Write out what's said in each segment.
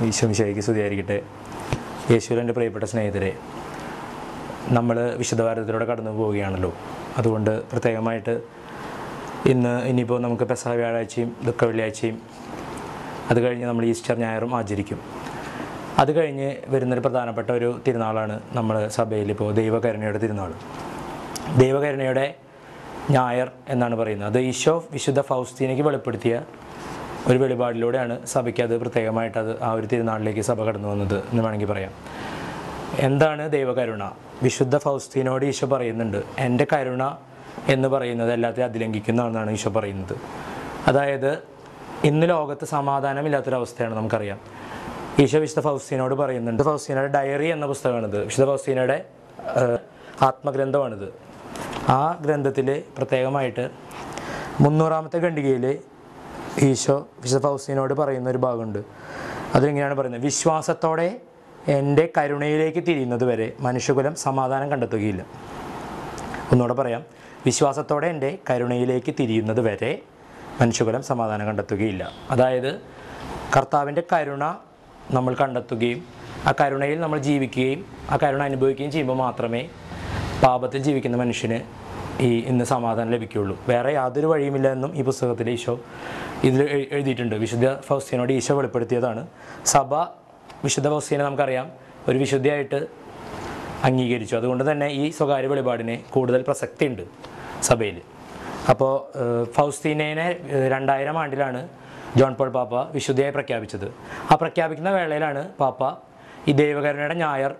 ഈശ്വമിശയ്ക്ക് സ്തുതിയായിരിക്കട്ടെ. യേശുവിന്റെ പ്രിയപ്പെട്ട സ്നേഹിതരെ നമ്മൾ വിശുദ്ധഭാരതത്തിലൂടെ കടന്നു പോവുകയാണല്ലോ. അതുകൊണ്ട് പ്രത്യേകമായിട്ട് ഇന്ന് ഇനിയിപ്പോൾ നമുക്ക് പെസഹ വ്യാഴാഴ്ചയും ദുഃഖ വെള്ളിയാഴ്ചയും അത് കഴിഞ്ഞ് നമ്മൾ ഈസ്റ്റർ ഞായറും ആചരിക്കും. അത് കഴിഞ്ഞ് വരുന്നൊരു പ്രധാനപ്പെട്ട ഒരു തിരുനാളാണ് നമ്മൾ സഭയിൽ ഇപ്പോൾ ദൈവകരുണയുടെ തിരുനാൾ ദൈവകരുണയുടെ ഞായർ എന്നാണ് പറയുന്നത്. അത് ഈശോ വിശുദ്ധ ഫൗസ്തീനയ്ക്ക് വെളിപ്പെടുത്തിയ ഒരു വെളിപാടിലൂടെയാണ് സഭയ്ക്ക് അത് പ്രത്യേകമായിട്ട് അത് ആ ഒരു തിരുനാളിലേക്ക് സഭ കടന്നു വന്നത് എന്ന് വേണമെങ്കിൽ പറയാം. എന്താണ് ദൈവകരുണ? വിശുദ്ധ ഫൗസ്തീനോട് ഈശോ പറയുന്നുണ്ട് എന്റെ കരുണ എന്ന് പറയുന്നത് എല്ലാത്തിനും അതിലംഘിക്കുന്നതാണെന്നാണ് ഈശോ പറയുന്നത്. അതായത് ഇന്ന് ലോകത്ത് സമാധാനമില്ലാത്തൊരവസ്ഥയാണ് നമുക്കറിയാം. ഈശോ വിശുദ്ധ ഫൗസ്തീനോട് പറയുന്നുണ്ട് ഫൗസ്തീനയുടെ ഡയറി എന്ന പുസ്തകമാണിത്. വിശുദ്ധ ഫൗസ്തീനയുടെ ആത്മഗ്രന്ഥമാണിത്. ആ ഗ്രന്ഥത്തിൽ പ്രത്യേകമായിട്ട് മുന്നൂറാമത്തെ ഖണ്ഡികയിൽ ഈശോ വിശുദ്ധ ഫൗസീനോട് പറയുന്ന ഒരു ഭാഗമുണ്ട്. അതിലിങ്ങനെയാണ് പറയുന്നത്. വിശ്വാസത്തോടെ എന്റെ കരുണയിലേക്ക് തിരിയുന്നത് വരെ മനുഷ്യകുലം സമാധാനം കണ്ടെത്തുകയില്ല. ഒന്നുകൂടെ പറയാം. വിശ്വാസത്തോടെ എന്റെ കരുണയിലേക്ക് തിരിയുന്നത് വരെ മനുഷ്യകുലം സമാധാനം കണ്ടെത്തുകയില്ല. അതായത് കർത്താവിന്റെ കരുണ നമ്മൾ കണ്ടെത്തുകയും ആ കരുണയിൽ നമ്മൾ ജീവിക്കുകയും ആ കരുണ അനുഭവിക്കുകയും ചെയ്യുമ്പോൾ മാത്രമേ പാപത്തിൽ ജീവിക്കുന്ന മനുഷ്യന് ഈ ഇന്ന് സമാധാനം ലഭിക്കുകയുള്ളൂ. വേറെ യാതൊരു വഴിയുമില്ല എന്നും ഈ പുസ്തകത്തിൽ ഈശോ ഇതിൽ എഴുതിയിട്ടുണ്ട്. വിശുദ്ധ ഫൗസ്തീനോട് ഈശോ വെളിപ്പെടുത്തിയതാണ്. സഭ വിശുദ്ധ ഫൗസ്തീനെ നമുക്കറിയാം. ഒരു വിശുദ്ധിയായിട്ട് അംഗീകരിച്ചു. അതുകൊണ്ട് തന്നെ ഈ സ്വകാര്യ വെളിപാടിന് കൂടുതൽ പ്രസക്തിയുണ്ട് സഭയിൽ. അപ്പോൾ ഫൗസ്തീനേനെ ഏഹ്, രണ്ടായിരം ആണ്ടിലാണ് ജോൺ പോൾ പാപ്പ വിശുദ്ധിയായി പ്രഖ്യാപിച്ചത്. ആ പ്രഖ്യാപിക്കുന്ന വേളയിലാണ് പാപ്പ ഈ ദൈവകരുണയുടെ ഞായർ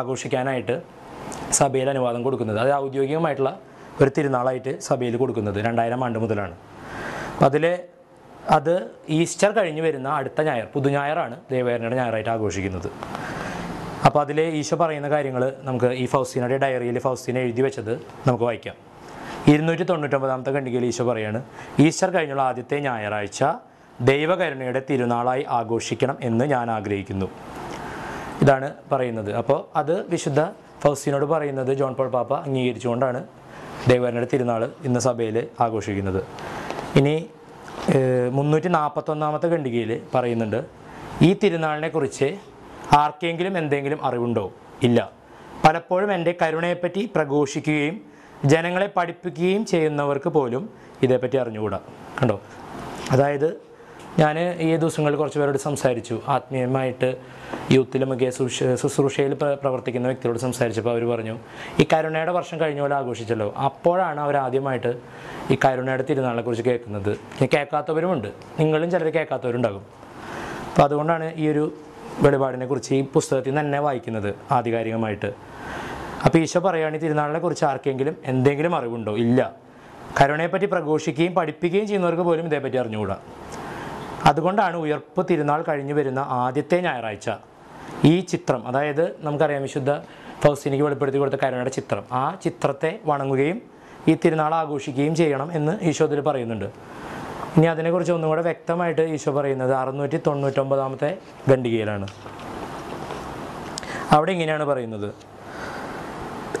ആഘോഷിക്കാനായിട്ട് സഭയിൽ അനുവാദം കൊടുക്കുന്നത്. അത് ഔദ്യോഗികമായിട്ടുള്ള ഒരു തിരുനാളായിട്ട് സഭയിൽ കൊടുക്കുന്നത് രണ്ടായിരം ആണ്ട് മുതലാണ്. അതിൽ അത് ഈസ്റ്റർ കഴിഞ്ഞ് വരുന്ന അടുത്ത ഞായർ പുതുഞായറാണ് ദേവേരനയുടെ ഞായറായിട്ട് ആഘോഷിക്കുന്നത്. അപ്പോൾ അതിൽ ഈശോ പറയുന്ന കാര്യങ്ങൾ നമുക്ക് ഈ ഫൗസീനയുടെ ഡയറിയിൽ ഫൗസീന എഴുതി വെച്ചത് നമുക്ക് വായിക്കാം. ഇരുന്നൂറ്റി തൊണ്ണൂറ്റൊമ്പതാമത്തെ ഖണ്ഡികയിൽ ഈശോ പറയാണ് ഈസ്റ്റർ കഴിഞ്ഞുള്ള ആദ്യത്തെ ഞായറാഴ്ച ദൈവകരുണയുടെ തിരുനാളായി ആഘോഷിക്കണം എന്ന് ഞാൻ ആഗ്രഹിക്കുന്നു. ഇതാണ് പറയുന്നത്. അപ്പോൾ അത് വിശുദ്ധ ഫൗസീനോട് പറയുന്നത് ജോൺ പോൾ പാപ്പ അംഗീകരിച്ചുകൊണ്ടാണ് ദൈവകരുണയുടെ തിരുനാൾ ഇന്ന് സഭയിൽ ആഘോഷിക്കുന്നത്. ഇനി മുന്നൂറ്റി നാൽപ്പത്തൊന്നാമത്തെ ഖണ്ഡികയിൽ പറയുന്നുണ്ട് ഈ തിരുനാളിനെക്കുറിച്ച് ആർക്കെങ്കിലും എന്തെങ്കിലും അറിവുണ്ടോ? ഇല്ല. പലപ്പോഴും എന്റെ കരുണയെപ്പറ്റി പ്രഘോഷിക്കുകയും ജനങ്ങളെ പഠിപ്പിക്കുകയും ചെയ്യുന്നവർക്ക് പോലും ഇതേപ്പറ്റി അറിഞ്ഞുകൂടാ. കണ്ടോ? അതായത് ഞാൻ ഈ ദിവസങ്ങളിൽ കുറച്ച് പേരോട് സംസാരിച്ചു. ആത്മീയമായിട്ട് യൂത്തിലുമൊക്കെ മുഖേ ശുശ്രൂഷയിൽ പ്രവർത്തിക്കുന്ന വ്യക്തിയോട് സംസാരിച്ചപ്പോൾ അവർ പറഞ്ഞു ഈ കരുണയുടെ വർഷം കഴിഞ്ഞ പോലെ ആഘോഷിച്ചല്ലോ. അപ്പോഴാണ് അവർ ആദ്യമായിട്ട് ഈ കരുണയുടെ തിരുനാളിനെക്കുറിച്ച് കേൾക്കുന്നത്. കേൾക്കാത്തവരുമുണ്ട്. നിങ്ങളും ചിലർ കേൾക്കാത്തവരുണ്ടാകും. അപ്പോൾ അതുകൊണ്ടാണ് ഈ ഒരു വെളിപാടിനെ കുറിച്ച് ഈ പുസ്തകത്തിൽ നിന്ന് തന്നെ വായിക്കുന്നത് ആധികാരികമായിട്ട്. അപ്പോൾ ഈശോ പറയുകയാണ് ഈ തിരുനാളിനെ കുറിച്ച് ആർക്കെങ്കിലും എന്തെങ്കിലും അറിവുണ്ടോ? ഇല്ല. കരുണയെപ്പറ്റി പ്രഘോഷിക്കുകയും പഠിപ്പിക്കുകയും ചെയ്യുന്നവർക്ക് പോലും ഇതേപ്പറ്റി അറിഞ്ഞുകൂടാ. അതുകൊണ്ടാണ് ഉയർപ്പ് തിരുനാൾ കഴിഞ്ഞു വരുന്ന ആദ്യത്തെ ഞായറാഴ്ച. ഈ ചിത്രം അതായത് നമുക്കറിയാം വിശുദ്ധ ഫൗസിനിക്ക് വെളിപ്പെടുത്തി കൊടുത്ത കരുണയുടെ ചിത്രം. ആ ചിത്രത്തെ വണങ്ങുകയും ഈ തിരുനാൾ ആഘോഷിക്കുകയും ചെയ്യണം എന്ന് ഈശോ ഇതിൽ പറയുന്നുണ്ട്. ഇനി അതിനെക്കുറിച്ച് ഒന്നും കൂടെ വ്യക്തമായിട്ട് ഈശോ പറയുന്നത് അറുന്നൂറ്റി തൊണ്ണൂറ്റൊമ്പതാമത്തെ ഖണ്ഡികയിലാണ്. അവിടെ ഇങ്ങനെയാണ് പറയുന്നത്.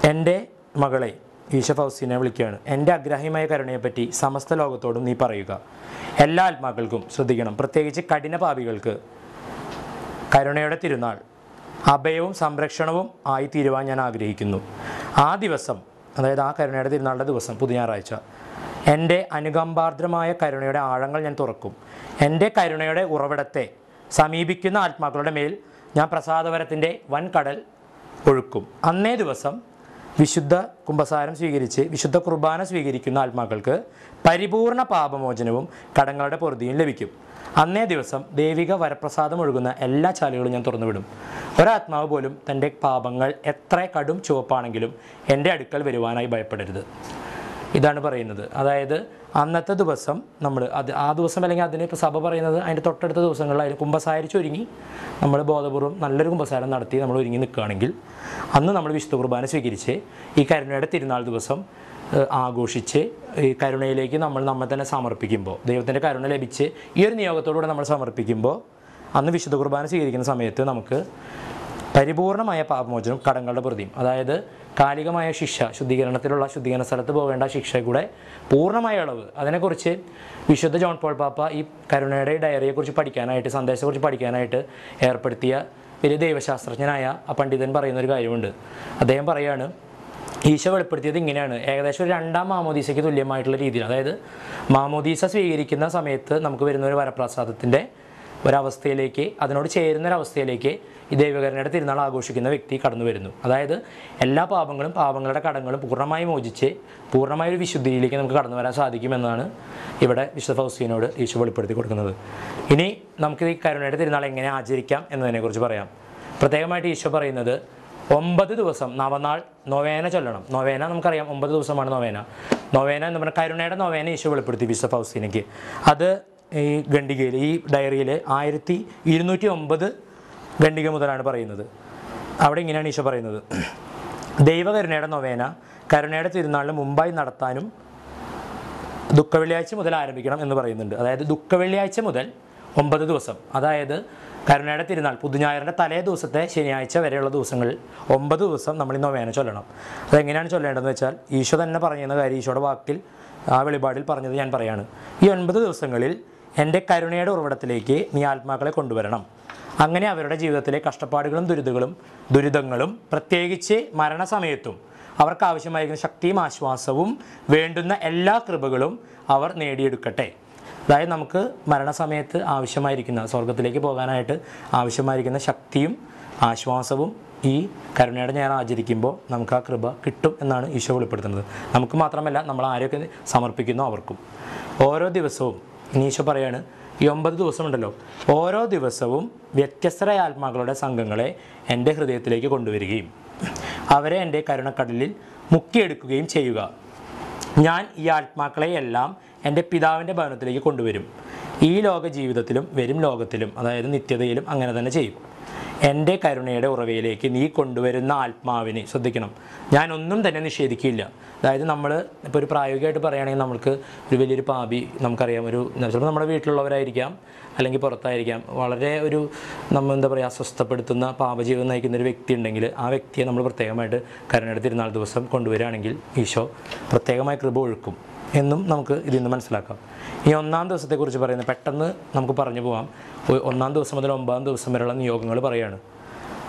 എന്റെ മകളെ ഈശോ ഫൗസ്റ്റിനെ വിളിക്കുകയാണ്. എന്റെ അഗ്രാഹ്യമായ കരുണയെപ്പറ്റി സമസ്ത ലോകത്തോടും നീ പറയുക. എല്ലാ ആത്മാക്കൾക്കും ശ്രദ്ധിക്കണം. പ്രത്യേകിച്ച് കഠിന പാപികൾക്ക്. കരുണയുടെ തിരുനാൾ അഭയവും സംരക്ഷണവും ആയി തീരുവാൻ ഞാൻ ആഗ്രഹിക്കുന്നു. ആ ദിവസം അതായത് ആ കരുണയുടെ തിരുനാളുടെ ദിവസം പുതു ഞായറാഴ്ച എന്റെ അനുകമ്പാർദ്രമായ കരുണയുടെ ആഴങ്ങൾ ഞാൻ തുറക്കും. എന്റെ കരുണയുടെ ഉറവിടത്തെ സമീപിക്കുന്ന ആത്മാക്കളുടെ മേൽ ഞാൻ പ്രസാദവരത്തിന്റെ വൻകടൽ ഒഴുക്കും. അന്നേ ദിവസം വിശുദ്ധ കുംഭസാരം സ്വീകരിച്ച് വിശുദ്ധ കുർബാന സ്വീകരിക്കുന്ന ആത്മാക്കൾക്ക് പരിപൂർണ പാപമോചനവും കടങ്ങളുടെ പൊറുതിയും ലഭിക്കും. അന്നേ ദിവസം ദൈവിക വരപ്രസാദം ഒഴുകുന്ന എല്ലാ ചാലുകളും ഞാൻ തുറന്നുവിടും. ഒരാത്മാവ് പോലും തന്റെ പാപങ്ങൾ എത്ര കടും ചുവപ്പാണെങ്കിലും എന്റെ അടുക്കൽ വരുവാനായി ഭയപ്പെടരുത്. ഇതാണ് പറയുന്നത്. അതായത് അന്നത്തെ ദിവസം നമ്മൾ അത് ആ ദിവസം അല്ലെങ്കിൽ അതിന് ഇപ്പോൾ സഭ പറയുന്നത് അതിന്റെ തൊട്ടടുത്ത ദിവസങ്ങളിൽ അതിൽ കുംഭസാരി ഒരുങ്ങി നമ്മൾ ബോധപൂർവം നല്ലൊരു കുംഭസാരം നടത്തി നമ്മൾ ഒരുങ്ങി നിൽക്കുകയാണെങ്കിൽ അന്ന് നമ്മൾ വിശുദ്ധ കുർബാന സ്വീകരിച്ച് ഈ കരുണയുടെ തിരുനാൾ ദിവസം ആഘോഷിച്ച് ഈ കരുണയിലേക്ക് നമ്മൾ നമ്മെ തന്നെ സമർപ്പിക്കുമ്പോൾ ദൈവത്തിന്റെ കരുണ ലഭിച്ച് ഈ ഒരു നിയോഗത്തോടുകൂടെ നമ്മൾ സമർപ്പിക്കുമ്പോൾ അന്ന് വിശുദ്ധ കുർബാന സ്വീകരിക്കുന്ന സമയത്ത് നമുക്ക് പരിപൂർണമായ പാപമോചനം കടങ്ങളുടെ പ്രതിയും. അതായത് കാലികമായ ശിക്ഷ ശുദ്ധീകരണത്തിലുള്ള ശുദ്ധീകരണ സ്ഥലത്ത് പോകേണ്ട ശിക്ഷ കൂടെ പൂർണമായ അളവ്. അതിനെക്കുറിച്ച് വിശുദ്ധ ജോൺ പോൾ പാപ്പ ഈ കരുണയുടെ ഡയറിയെക്കുറിച്ച് പഠിക്കാനായിട്ട് സന്ദേശത്തെക്കുറിച്ച് പഠിക്കാനായിട്ട് ഏർപ്പെടുത്തിയ വലിയ ദൈവശാസ്ത്രജ്ഞനായ ആ പണ്ഡിതൻ പറയുന്ന ഒരു കാര്യമുണ്ട്. അദ്ദേഹം പറയാണ് ഈശോ വെളിപ്പെടുത്തിയത് ഇങ്ങനെയാണ്. ഏകദേശം ഒരു രണ്ടാം മാമോദീസയ്ക്ക് തുല്യമായിട്ടുള്ള രീതിയിൽ അതായത് മാമോദീസ സ്വീകരിക്കുന്ന സമയത്ത് നമുക്ക് വരുന്ന ഒരു വരപ്രസാദത്തിന്റെ ഒരവസ്ഥയിലേക്ക് അതിനോട് ചേരുന്ന ഒരവസ്ഥയിലേക്ക് ഈ ദൈവകരണയുടെ തിരുനാൾ ആഘോഷിക്കുന്ന വ്യക്തി കടന്നു വരുന്നു. അതായത് എല്ലാ പാപങ്ങളും പാപങ്ങളുടെ കടങ്ങളും പൂർണമായി മോചിച്ച് പൂർണമായ ഒരു വിശുദ്ധിയിലേക്ക് നമുക്ക് കടന്നു വരാൻ സാധിക്കുമെന്നാണ് ഇവിടെ വിശുദ്ധ ഫൗസീനോട് ഈശോ വെളിപ്പെടുത്തി കൊടുക്കുന്നത്. ഇനി നമുക്ക് ഈ കരുണയുടെ തിരുനാൾ എങ്ങനെ ആചരിക്കാം എന്നതിനെക്കുറിച്ച് പറയാം. പ്രത്യേകമായിട്ട് ഈശോ പറയുന്നത് ഒമ്പത് ദിവസം നവനാൾ നൊവേന ചൊല്ലണം. നൊവേന നമുക്കറിയാം ഒമ്പത് ദിവസമാണ് നൊവേന. നൊവേന എന്ന് പറഞ്ഞാൽ കരുണയുടെ നൊവേന ഈശോ വെളിപ്പെടുത്തി വിശുദ്ധ ഫൗസീനയ്ക്ക് അത് ഈ ഖണ്ഡികയിൽ ഈ ഡയറിയിൽ ആയിരത്തി ഇരുന്നൂറ്റി ഒമ്പത് ഖണ്ഡിക മുതലാണ് പറയുന്നത്. അവിടെ ഇങ്ങനെയാണ് ഈശോ പറയുന്നത്. ദൈവകരുണയുടെ നൊവേന കരുണയുടെ തിരുനാളിന് മുമ്പായി നടത്താനും ദുഃഖവെള്ളിയാഴ്ച മുതൽ ആരംഭിക്കണം എന്ന് പറയുന്നുണ്ട്. അതായത് ദുഃഖവെള്ളിയാഴ്ച മുതൽ ഒമ്പത് ദിവസം. അതായത് കരുണയുടെ തിരുനാൾ പുതുഞായറിന്റെ തലേ ദിവസത്തെ ശനിയാഴ്ച വരെയുള്ള ദിവസങ്ങളിൽ ഒമ്പത് ദിവസം നമ്മൾ ഈ നൊവേന ചൊല്ലണം. അതെങ്ങനെയാണ് ചൊല്ലേണ്ടതെന്ന് വെച്ചാൽ ഈശോ തന്നെ പറയുന്ന കാര്യം ഈശോയുടെ വാക്കിൽ ആ വെളിപാടിൽ പറഞ്ഞത് ഞാൻ പറയാണ്. ഈ ഒൻപത് ദിവസങ്ങളിൽ എന്റെ കരുണയുടെ ഉറവിടത്തിലേക്ക് നീ ആത്മാക്കളെ കൊണ്ടുവരണം. അങ്ങനെ അവരുടെ ജീവിതത്തിലെ കഷ്ടപ്പാടുകളും ദുരിതങ്ങളും ദുരിതങ്ങളും പ്രത്യേകിച്ച് മരണസമയത്തും അവർക്ക് ആവശ്യമായിരിക്കുന്ന ശക്തിയും ആശ്വാസവും വേണ്ടുന്ന എല്ലാ കൃപകളും അവർ നേടിയെടുക്കട്ടെ. അതായത് നമുക്ക് മരണസമയത്ത് ആവശ്യമായിരിക്കുന്ന സ്വർഗത്തിലേക്ക് പോകാനായിട്ട് ആവശ്യമായിരിക്കുന്ന ശക്തിയും ആശ്വാസവും ഈ കരുണയുടെ ഞാൻ ആചരിക്കുമ്പോൾ നമുക്ക് ആ കൃപ കിട്ടും എന്നാണ് ഈശോ വെളിപ്പെടുത്തുന്നത്. നമുക്ക് മാത്രമല്ല നമ്മൾ ആരൊക്കെ സമർപ്പിക്കുന്നോ അവർക്കും. ഓരോ ദിവസവും ഈശോ പറയാണ് ഈ ഒമ്പത് ദിവസമുണ്ടല്ലോ. ഓരോ ദിവസവും വ്യത്യസ്തരായ ആത്മാക്കളുടെ സംഘങ്ങളെ എന്റെ ഹൃദയത്തിലേക്ക് കൊണ്ടുവരികയും അവരെ എന്റെ കരുണക്കടലിൽ മുക്കിയെടുക്കുകയും ചെയ്യുക. ഞാൻ ഈ ആത്മാക്കളെയെല്ലാം എന്റെ പിതാവിന്റെ ഭവനത്തിലേക്ക് കൊണ്ടുവരും. ഈ ലോക ജീവിതത്തിലും വരും ലോകത്തിലും അതായത് നിത്യതയിലും അങ്ങനെ തന്നെ ചെയ്യും. എന്റെ കരുണയുടെ ഉറവയിലേക്ക് നീ കൊണ്ടുവരുന്ന ആത്മാവിനെ ശ്രദ്ധിക്കണം. ഞാനൊന്നും തന്നെ നിഷേധിക്കില്ല. അതായത് നമ്മൾ ഇപ്പോൾ ഒരു പ്രായോഗികമായിട്ട് പറയുകയാണെങ്കിൽ നമുക്ക് ഒരു വലിയൊരു പാപി നമുക്കറിയാം. ഒരു ചിലപ്പോൾ നമ്മുടെ വീട്ടിലുള്ളവരായിരിക്കാം അല്ലെങ്കിൽ പുറത്തായിരിക്കാം. വളരെ ഒരു നമ്മൾ എന്താ പറയുക അസ്വസ്ഥപ്പെടുത്തുന്ന പാപജീവിതം നയിക്കുന്ന ഒരു വ്യക്തി ഉണ്ടെങ്കിൽ ആ വ്യക്തിയെ നമ്മൾ പ്രത്യേകമായിട്ട് കരുണയുടെ തിരുനാൾ ദിവസം കൊണ്ടുവരികയാണെങ്കിൽ ഈശോ പ്രത്യേകമായ കൃപ ഒഴുക്കും. എന്നും നമുക്ക് ഇതിൽ നിന്ന് മനസ്സിലാക്കാം. ഈ ഒന്നാം ദിവസത്തെക്കുറിച്ച് പറയുന്നത് പെട്ടെന്ന് നമുക്ക് പറഞ്ഞു പോകാം ഒന്നാം ദിവസം മുതൽ ഒമ്പതാം ദിവസം വരെയുള്ള നിയോഗങ്ങൾ പറയുകയാണ്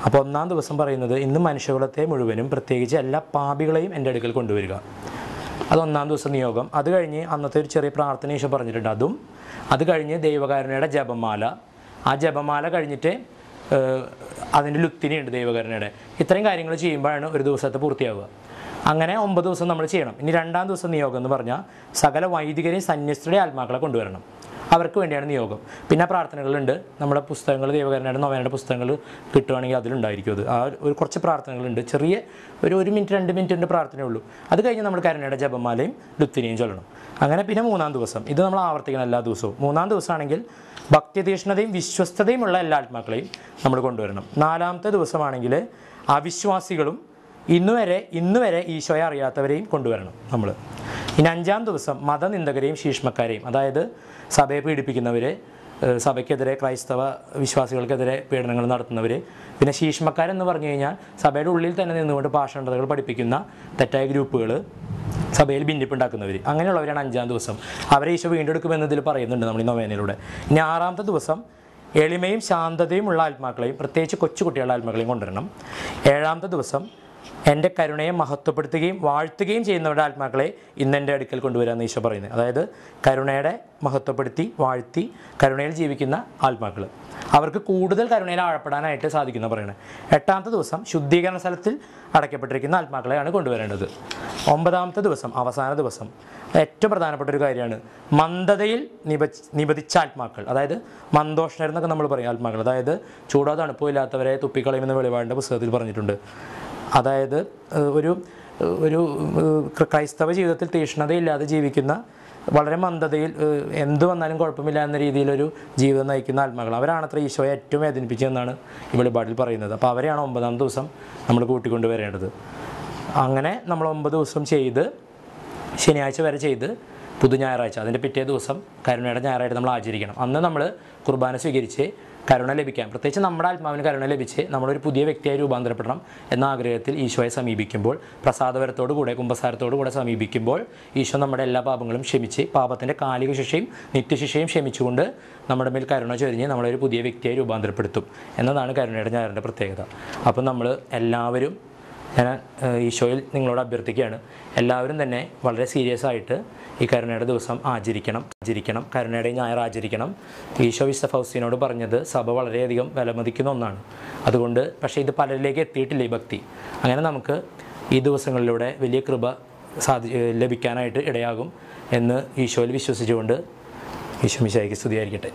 അപ്പോൾ ഒന്നാം ദിവസം പറയുന്നത് ഇന്ന് മനുഷ്യകുലത്തെ മുഴുവനും പ്രത്യേകിച്ച് എല്ലാ പാപികളെയും എന്റെ അടുക്കൽ കൊണ്ടുവരിക. അത് ഒന്നാം ദിവസം നിയോഗം. അത് കഴിഞ്ഞ് അന്നത്തെ ഒരു ചെറിയ പ്രാർത്ഥന ഈശോ പറഞ്ഞിട്ടുണ്ട്. അതും അത് കഴിഞ്ഞ് ദൈവകാരുണയുടെ ജപമാല. ആ ജപമാല കഴിഞ്ഞിട്ട് അതിന്റെ ലുത്തിനിയുണ്ട് ദൈവകരുണയുടെ ഇത്രയും കാര്യങ്ങൾ ചെയ്യുമ്പോഴാണ് ഒരു ദിവസത്തെ പൂർത്തിയാവുക. അങ്ങനെ ഒമ്പത് ദിവസം നമ്മൾ ചെയ്യണം. ഇനി രണ്ടാം ദിവസം നിയോഗം എന്ന് പറഞ്ഞാൽ സകല വൈദികരെയും സന്യസ്തരുടെ ആത്മാക്കളെ കൊണ്ടുവരണം. അവർക്ക് വേണ്ടിയാണ് നിയോഗം. പിന്നെ പ്രാർത്ഥനകളുണ്ട്. നമ്മുടെ പുസ്തകങ്ങൾ ദൈവകരണയുടെ നോവേനയുടെ പുസ്തകങ്ങൾ കിട്ടുവാണെങ്കിൽ അതിലുണ്ടായിരിക്കും അത്. ആ ഒരു കുറച്ച് പ്രാർത്ഥനകളുണ്ട്. ചെറിയ ഒരു ഒരു മിനിറ്റ് രണ്ട് മിനിറ്റിന്റെ പ്രാർത്ഥനയേ ഉള്ളൂ. അത് കഴിഞ്ഞ് നമ്മൾ കരുണയുടെ ജപമാലയും ലുത്തിനെയും ചൊല്ലണം. അങ്ങനെ പിന്നെ മൂന്നാം ദിവസം. ഇത് നമ്മൾ ആവർത്തിക്കണം എല്ലാ ദിവസവും. മൂന്നാം ദിവസമാണെങ്കിൽ ഭക്തിതീഷ്ണതയും വിശ്വസ്തതയും ഉള്ള എല്ലാ ആത്മാക്കളെയും നമ്മൾ കൊണ്ടുവരണം. നാലാമത്തെ ദിവസമാണെങ്കിൽ അവിശ്വാസികളും ഇന്നുവരെ ഇന്നുവരെ ഈശോയെ അറിയാത്തവരെയും കൊണ്ടുവരണം നമ്മൾ ഇനി അഞ്ചാം ദിവസം മതനിന്ദകരെയും ശീഷ്മക്കാരെയും അതായത് സഭയെ പീഡിപ്പിക്കുന്നവർ സഭയ്ക്കെതിരെ ക്രൈസ്തവ വിശ്വാസികൾക്കെതിരെ പീഡനങ്ങൾ നടത്തുന്നവർ പിന്നെ ശീഷ്മക്കാരെന്ന് പറഞ്ഞു കഴിഞ്ഞാൽ സഭയുടെ ഉള്ളിൽ തന്നെ നിന്നുകൊണ്ട് പാഷണ്ഡതകൾ പഠിപ്പിക്കുന്ന തെറ്റായ ഗ്രൂപ്പുകൾ സഭയിൽ ഭിന്നിപ്പുണ്ടാക്കുന്നവർ അങ്ങനെയുള്ളവരാണ് അഞ്ചാം ദിവസം. അവരെ ഈശോ വീണ്ടെടുക്കുമെന്നതിൽ പറയുന്നുണ്ട് നമ്മൾ ഈ നൊവേനയിലൂടെ. ഇനി ആറാമത്തെ ദിവസം എളിമയും ശാന്തതയും ഉള്ള ആത്മാക്കളെയും പ്രത്യേകിച്ച് കൊച്ചുകുട്ടികളുടെ ആത്മാക്കളെയും കൊണ്ടുവരണം. ഏഴാമത്തെ ദിവസം എന്റെ കരുണയെ മഹത്വപ്പെടുത്തുകയും വാഴ്ത്തുകയും ചെയ്യുന്നവരുടെ ആത്മാക്കളെ ഇന്ന് എന്റെ അടുക്കൽ കൊണ്ടുവരാമെന്ന് ഈശോ പറയുന്നത് അതായത് കരുണയുടെ മഹത്വപ്പെടുത്തി വാഴ്ത്തി കരുണയിൽ ജീവിക്കുന്ന ആത്മാക്കൾ അവർക്ക് കൂടുതൽ കരുണയിൽ ആഴപ്പെടാനായിട്ട് സാധിക്കുന്ന പറയുന്നത് എട്ടാമത്തെ ദിവസം ശുദ്ധീകരണ സ്ഥലത്തിൽ അടയ്ക്കപ്പെട്ടിരിക്കുന്ന ആത്മാക്കളെയാണ് കൊണ്ടുവരേണ്ടത്. ഒമ്പതാമത്തെ ദിവസം അവസാന ദിവസം ഏറ്റവും പ്രധാനപ്പെട്ട ഒരു കാര്യമാണ് മന്ദതയിൽ നിബ നിപതിച്ച ആത്മാക്കൾ. അതായത് മന്ദോഷണർ എന്നൊക്കെ നമ്മൾ പറയും ആത്മാക്കൾ അതായത് ചൂടോ തണുപ്പോ ഇല്ലാത്തവരെ തുപ്പിക്കളയുമെന്ന് വെളിപാടിന്റെ പുസ്തകത്തിൽ പറഞ്ഞിട്ടുണ്ട്. അതായത് ഒരു ഒരു ക്രൈസ്തവ ജീവിതത്തിൽ തീഷ്ണതയില്ലാതെ ജീവിക്കുന്ന വളരെ മന്ദതയിൽ എന്ത് വന്നാലും കുഴപ്പമില്ല എന്ന രീതിയിലൊരു ജീവിതം നയിക്കുന്ന ആത്മാക്കൾ. അവരാണത്ര ഈശോയെ ഏറ്റവും വേദനിപ്പിച്ചതെന്നാണ് ഈ വെളിപാടിൽ പറയുന്നത്. അപ്പോൾ അവരെയാണ് ഒമ്പതാം ദിവസം നമ്മൾ കൂട്ടിക്കൊണ്ട് വരേണ്ടത്. അങ്ങനെ നമ്മൾ ഒമ്പത് ദിവസം ചെയ്ത് ശനിയാഴ്ച വരെ ചെയ്ത് പുതു ഞായറാഴ്ച അതിന്റെ പിറ്റേ ദിവസം കരുണയുടെ ഞായറായിട്ട് നമ്മൾ ആചരിക്കണം. അന്ന് നമ്മൾ കുർബാന സ്വീകരിച്ച് കരുണ ലഭിക്കാം. പ്രത്യേകിച്ച് നമ്മുടെ ആത്മാവിന് കരുണ ലഭിച്ച് നമ്മളൊരു പുതിയ വ്യക്തിയായി രൂപാന്തരപ്പെടണം എന്ന ആഗ്രഹത്തിൽ ഈശോയെ സമീപിക്കുമ്പോൾ പ്രസാദപരത്തോടു കൂടെ കുംഭസാരത്തോടു കൂടെ സമീപിക്കുമ്പോൾ ഈശോ നമ്മുടെ എല്ലാ പാപങ്ങളും ക്ഷമിച്ച് പാപത്തിന്റെ കാലിക ശിക്ഷയും നിത്യശിക്ഷയും ക്ഷമിച്ചുകൊണ്ട് നമ്മുടെ മേൽ കരുണ ചൊരിഞ്ഞ് നമ്മളൊരു പുതിയ വ്യക്തിയായി രൂപാന്തരപ്പെടുത്തും എന്നതാണ് കരുണയുടെ ഞായറിന്റെ പ്രത്യേകത. അപ്പം നമ്മൾ എല്ലാവരും ഞാൻ ഈശോയിൽ നിങ്ങളോട് അഭ്യർത്ഥിക്കുകയാണ്. എല്ലാവരും തന്നെ വളരെ സീരിയസ് ആയിട്ട് ഈ കരുണയുടെ ദിവസം ആചരിക്കണം ആചരിക്കണം. കരുണയുടെ ഞായർ ആചരിക്കണം. ഈശോ വിശ ഹൗസിനോട് പറഞ്ഞത് സഭ വളരെയധികം വിലമതിക്കുന്ന ഒന്നാണ്. അതുകൊണ്ട് പക്ഷേ ഇത് പലരിലേക്ക് എത്തിയിട്ടില്ല ഈ ഭക്തി. അങ്ങനെ നമുക്ക് ഈ ദിവസങ്ങളിലൂടെ വലിയ കൃപ സാധി ലഭിക്കാനായിട്ട് ഇടയാകും എന്ന് ഈശോയിൽ വിശ്വസിച്ചുകൊണ്ട് ഈശോ മിശായിക്ക് സ്തുതിയായിരിക്കട്ടെ.